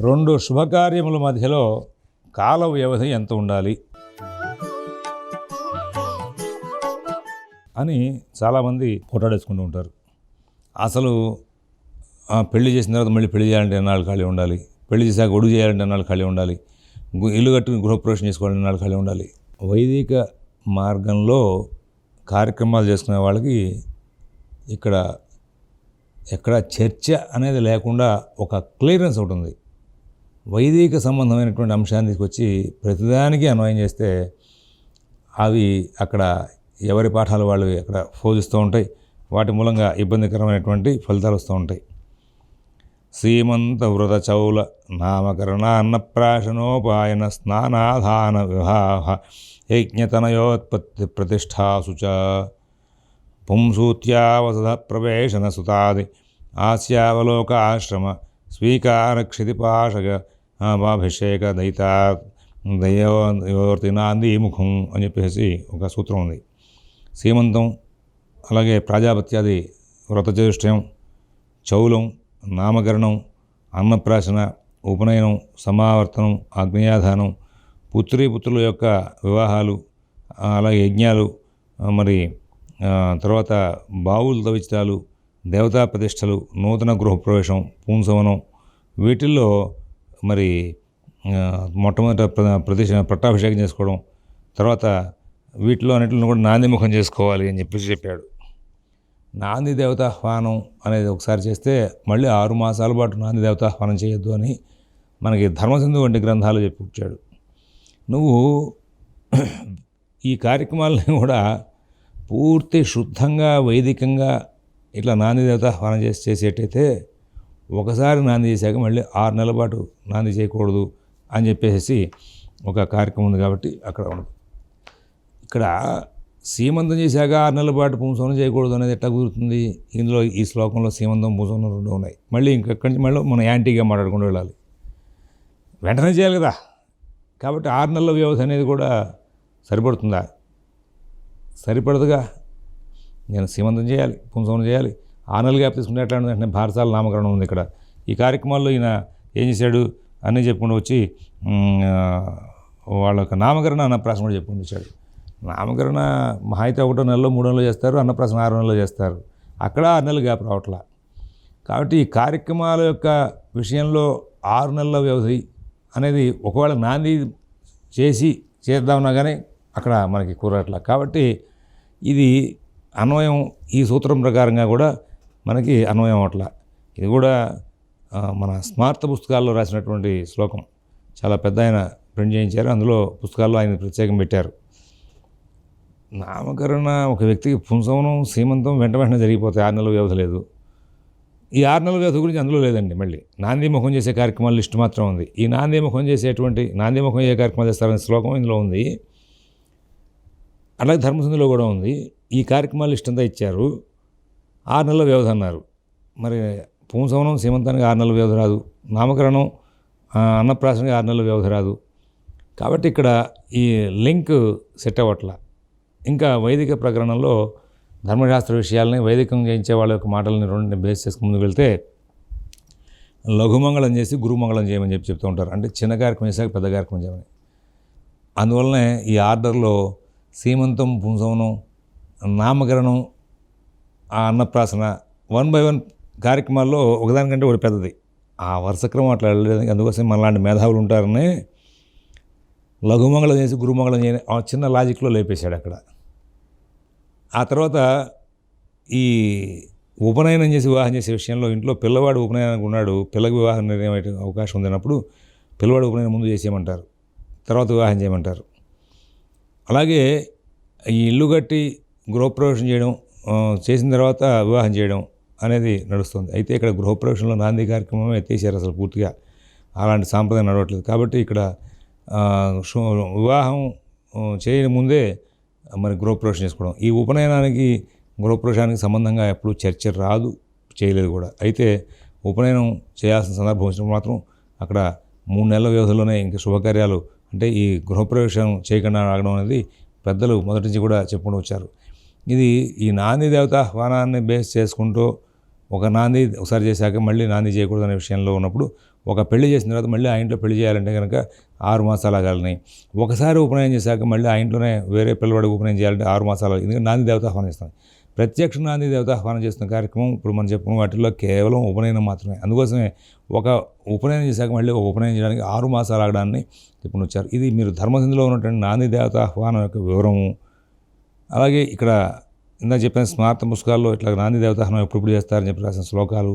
రెండు శుభకార్యముల మధ్యలో కాల వ్యవధి ఎంత ఉండాలి? అని చాలామంది పోటాడేసుకుంటూ ఉంటారు. అసలు పెళ్ళి చేసిన తర్వాత మళ్ళీ పెళ్ళి చేయాలంటే ఎన్నాళ్ళు ఖాళీ ఉండాలి? పెళ్ళి చేశాక ఒడుగు చేయాలంటే ఎన్నాళ్ళు ఖాళీ ఉండాలి? ఇల్లు కట్టుకుని గృహప్రవేశం చేసుకోవాలంటే ఎన్నాళ్ళు ఖాళీ ఉండాలి? వైదిక మార్గంలో కార్యక్రమాలు చేసుకునే వాళ్ళకి ఇక్కడ ఎక్కడ చర్చ అనేది లేకుండా ఒక క్లియరెన్స్ ఒకటి ఉంది. వైదిక సంబంధమైనటువంటి అంశాన్ని తీసుకొచ్చి ప్రతిదానికి అన్వయం చేస్తే అవి అక్కడ ఎవరి పాఠాలు వాళ్ళు అక్కడ ఫోజిస్తూ ఉంటాయి. వాటి మూలంగా ఇబ్బందికరమైనటువంటి ఫలితాలు వస్తూ ఉంటాయి. శ్రీమంత వృత చౌల నామకరణ అన్నప్రాశనోపాయన స్నానాధాన వివాహ యజ్ఞతనయోత్పత్తి ప్రతిష్టాసు చ పుంసూత్యావసద ప్రవేశన సుతాది ఆస్యావలోక ఆశ్రమ స్వీకార క్షితిపాషక అభిషేక దయితా దయోర్తి ముఖం అని చెప్పేసి ఒక సూత్రం ఉంది. సీమంతం అలాగే ప్రాజాపత్యాది వ్రతచతుష్టయం చౌలం నామకరణం అన్నప్రాశన ఉపనయనం సమావర్తనం ఆగ్నేయాధానం పుత్రీ పుత్రుల యొక్క వివాహాలు అలాగే యజ్ఞాలు మరి తర్వాత బావులు తవిచితాలు దేవతా ప్రతిష్టలు నూతన గృహప్రవేశం పూంసవనం వీటిల్లో మరి మొట్టమొదట ప్ర- ప్రతిష్ట పట్టాభిషేకం చేసుకోవడం తర్వాత వీటిలో అన్నింటిని కూడా నాందిముఖం చేసుకోవాలి అని చెప్పేసి చెప్పాడు. నాంది దేవతాహ్వానం అనేది ఒకసారి చేస్తే మళ్ళీ ఆరు మాసాల పాటు నాంది దేవతాహ్వానం చేయొద్దు అని మనకి ధర్మసింధు వంటి గ్రంథాలు చెప్పుకొచ్చాడు నువ్వు ఈ కార్యక్రమాలని కూడా పూర్తి శుద్ధంగా వైదికంగా ఇట్లా నాంది దేవతాహ్వానం చేసి చేసేటైతే ఒకసారి నాంది చేశాక మళ్ళీ ఆరు నెలల పాటు నాంది చేయకూడదు అని చెప్పేసి ఒక కార్యక్రమం ఉంది కాబట్టి అక్కడ ఉండదు. ఇక్కడ సీమంతం చేశాక ఆరు నెలల పాటు పుంసోనం చేయకూడదు అనేది ఎట్లా కుదురుతుంది? ఇందులో ఈ శ్లోకంలో సీమంతం పుంసవనం రెండు ఉన్నాయి. మళ్ళీ ఇంకెక్కడి నుంచి మళ్ళీ మనం యాంటీగా మాట్లాడుకుంటూ వెళ్ళాలి. వెంటనే చేయాలి కదా? కాబట్టి ఆరు నెలల వ్యవధి అనేది కూడా సరిపడుతుందా? సరిపడదుగా. నేను సీమంతం చేయాలి పుంసవనం చేయాలి. ఆరు గ్యాప్ తీసుకుంటే ఎట్లా ఉంటుంది భారతాల నామకరణం ఉంది ఇక్కడ. ఈ కార్యక్రమాల్లో ఈయన ఏం చేశాడు? అన్నీ చెప్పుకుంటూ వచ్చి వాళ్ళ యొక్క నామకరణ అన్నప్రాసం కూడా చెప్పుకుంటూ వచ్చాడు. నామకరణ మహా అయితే ఒకటో నెలలో మూడో నెలలో చేస్తారు అన్నప్రాసం ఆరు నెలలో చేస్తారు. అక్కడ ఆరు నెలలు గ్యాప్ రావట్లా. కాబట్టి ఈ కార్యక్రమాల యొక్క విషయంలో ఆరు నెలల వ్యవధి అనేది ఒకవేళ నాంది చేసి చేద్దామన్నా కానీ అక్కడ మనకి కూరట్లా కాబట్టి ఇది అన్వయం ఈ సూత్రం ప్రకారంగా కూడా మనకి అన్వయం అవట్లా ఇది కూడా మన స్మార్త పుస్తకాల్లో రాసినటువంటి శ్లోకం. చాలా పెద్ద ఆయన ప్రింట్ చేయించారు. అందులో పుస్తకాల్లో ఆయన ప్రత్యేకం పెట్టారు. నామకరణ ఒక వ్యక్తికి పుంసవనం సీమంతం వెంట వెంటనే జరిగిపోతాయి ఆరు నెలల వ్యవధి లేదు. ఈ ఆరు నెలల వ్యవధి గురించి అందులో లేదండి మళ్ళీ. నాంది ముఖం చేసే కార్యక్రమాల లిస్ట్ మాత్రం ఉంది. ఈ నాంది ముఖం చేసేటువంటి నాంది ముఖం ఏ కార్యక్రమాలు చేస్తారనే శ్లోకం ఇందులో ఉంది. అలాగే ధర్మసంధిలో కూడా ఉంది. ఈ కార్యక్రమాల లిస్ట్ అంతా ఇచ్చారు. ఆరు నెలల వ్యవధి అన్నారు. మరి పూంసవనం సీమంతానికి ఆరు నెలల వ్యవధి రాదు. నామకరణం అన్నప్రాసనకి ఆరు నెలల వ్యవధి రాదు. కాబట్టి ఇక్కడ ఈ లింక్ సెట్ అవ్వట్ల. ఇంకా వైదిక ప్రకరణంలో ధర్మశాస్త్ర విషయాలని వైదికం చేయించే వాళ్ళ యొక్క మాటలని రెండింటిని బేస్ చేసుకుని ముందుకు వెళ్తే లఘుమంగళం చేసి గురుమంగళం చేయమని చెప్పి చెప్తూ ఉంటారు. అంటే చిన్న కార్యక్రమం చేశాక పెద్ద కార్యక్రమం చేయమని. అందువల్లనే ఈ ఆర్డర్లో సీమంతం పుంసవనం నామకరణం ఆ అన్నప్రాసన వన్ బై వన్ కార్యక్రమాల్లో ఒకదానికంటే ఒకటి పెద్దది. ఆ వరుసక్రమం అట్లా వెళ్ళలేదు అందుకోసం మనలాంటి మేధావులు ఉంటారని లఘుమంగళం చేసి గురుమంగళం చేయని ఆ చిన్న లాజిక్లో లేపేశాడు అక్కడ. ఆ తర్వాత ఈ ఉపనయనం చేసి వివాహం చేసే విషయంలో ఇంట్లో పిల్లవాడు ఉపనయనానికి ఉన్నాడు పిల్లకి వివాహం నిర్ణయం అవకాశం ఉందినప్పుడు పిల్లవాడు ఉపనయనం ముందు చేసేయమంటారు తర్వాత వివాహం చేయమంటారు. అలాగే ఈ ఇల్లు కట్టి గృహప్రవేశం చేయడం చేసిన తర్వాత వివాహం చేయడం అనేది నడుస్తుంది. అయితే ఇక్కడ గృహప్రవేశంలో నాంది కార్యక్రమం ఎత్తేసారు అసలు పూర్తిగా. అలాంటి సాంప్రదాయం నడవట్లేదు. కాబట్టి ఇక్కడ వివాహం చేయని ముందే మరి గృహప్రవేశం చేసుకోవడం. ఈ ఉపనయనానికి గృహప్రవేశానికి సంబంధంగా ఎప్పుడు చర్చ రాదు చేయలేదు కూడా. అయితే ఉపనయనం చేయాల్సిన సందర్భం వచ్చినప్పుడు మాత్రం అక్కడ మూడు నెలల వ్యవధిలోనే ఇంకా శుభకార్యాలు అంటే ఈ గృహప్రవేశం చేయకుండా ఆగడం అనేది పెద్దలు మొదటి నుంచి కూడా చెప్పుకుంటూ వచ్చారు. ఇది ఈ నాంది దేవత ఆహ్వానాన్ని బేస్ చేసుకుంటూ ఒక నాంది ఒకసారి చేశాక మళ్ళీ నాంది చేయకూడదు అనే విషయంలో ఉన్నప్పుడు ఒక పెళ్ళి చేసిన తర్వాత మళ్ళీ ఆ ఇంట్లో పెళ్ళి చేయాలంటే కనుక ఆరు మాసాలు ఆగాలని ఒకసారి ఉపనయనం చేశాక మళ్ళీ ఆ ఇంట్లోనే వేరే పిల్లవాడికి ఉపనయనం చేయాలంటే ఆరు మాసాలు ఎందుకంటే నాంది దేవత ఆహ్వానం చేస్తాను ప్రత్యక్ష నాంది దేవత ఆహ్వానం చేస్తున్న కార్యక్రమం ఇప్పుడు మనం చెప్పుకున్న వాటిల్లో కేవలం ఉపనయనం మాత్రమే. అందుకోసమే ఒక ఉపనయనం చేశాక మళ్ళీ ఒక ఉపనయనం చేయడానికి ఆరు మాసాలు ఆగడాన్ని చెప్పుకుని వచ్చారు ఇది మీరు ధర్మసింధులో ఉన్నటువంటి నాంది దేవత ఆహ్వానం యొక్క వివరము. అలాగే ఇక్కడ ఇందాక చెప్పిన స్మార్త పుస్తకాల్లో ఇట్లా నాంది దేవతాహనం ఎప్పుడెప్పుడు చేస్తారని చెప్పి రాసిన శ్లోకాలు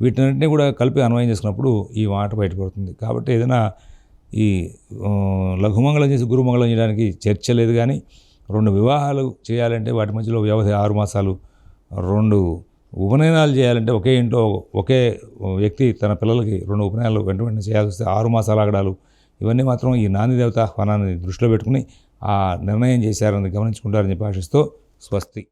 వీటినన్నింటినీ కూడా కలిపి అన్వయం చేసుకున్నప్పుడు ఈ మాట బయటపడుతుంది. కాబట్టి ఏదైనా ఈ లఘుమంగళం చేసి గురుమంగళం చేయడానికి చర్చ లేదు కానీ రెండు వివాహాలు చేయాలంటే వాటి మధ్యలో వ్యవధి ఆరు మాసాలు రెండు ఉపనయనాలు చేయాలంటే ఒకే ఇంట్లో ఒకే వ్యక్తి తన పిల్లలకి రెండు ఉపనయనాలు వెంట వెంటనే చేయాల్సి వస్తే ఆరు మాసాలు ఆగడాలు ఇవన్నీ మాత్రం ఈ నాంది దేవత ఆహ్వానాన్ని దృష్టిలో పెట్టుకుని ఆ నిర్ణయం చేశారని గమనించుకుంటారని చెప్పి ఆశిస్తూ స్వస్తి.